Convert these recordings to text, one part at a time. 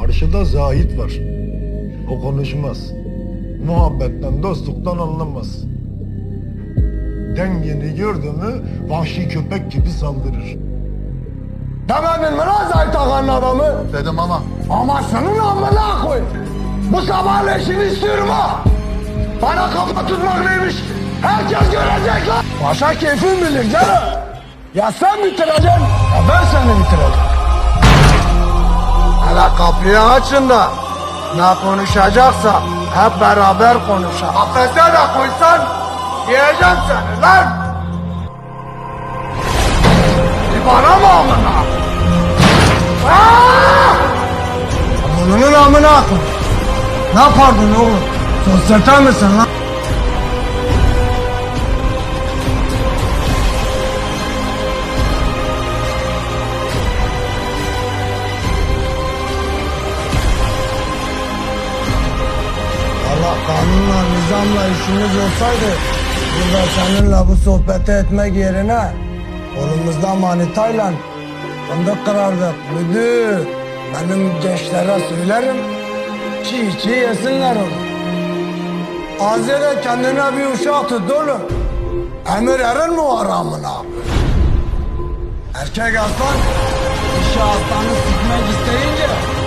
Karşıda Zahit var. O konuşmaz. Muhabbetten, dostluktan anlamaz. Dengeni gördü mü vahşi köpek gibi saldırır. Demedin mi lan Zahit Ağa'nın adamı? Dedim ama Ama senin amına koy. Bu sabah işini istiyorum ha. Bana kafa tutmak neymiş? Herkes görecek lan. Paşa keyfin bilir canım. Ya sen bitireceksin ya ben seni bitireceğim. Hele kapıyı açın da ne konuşacaksa hep beraber konuşalım. Kafese de koysan yiyeceğim seni lan. Bir bana mı amına? Bunun amına koy. Ne yapardın oğlum? Sosyete misin lan? Kanunla, nizamla işimiz olsaydı burada seninle bu sohbeti etmek yerine kolumuzda manitayla fındık kırardık. Müdür, benim gençlere söylerim, çiğ çiğ yesinler onu. Azere kendine bir uşak tut oğlum. Emir erin mi var amına? Erkek aslan, dişi aslanı sıkmak isteyince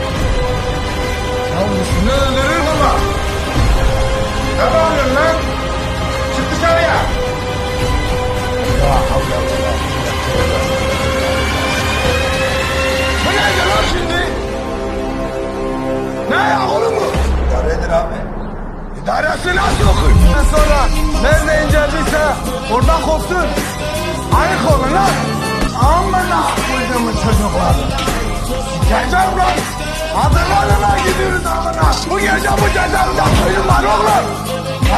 İdaresi nasıl okuyun? Sonra nerede inceldiyse orada kopsun. Ayık olun lan. Amına koyduğumun çocukları. Geleceğim lan. Hazırlanın gidiyoruz amına. Bu gece bu cezaevinde köyüm var oğlum.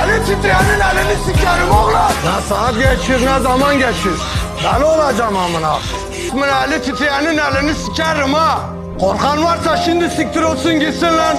Eli titreyenin elini sikerim oğlum. Ne saat geçiyor ne zaman geçiyor. Ben olacağım amına. İsmin eli titreyenin elini sikerim ha. Korkan varsa şimdi siktir olsun gitsin lan.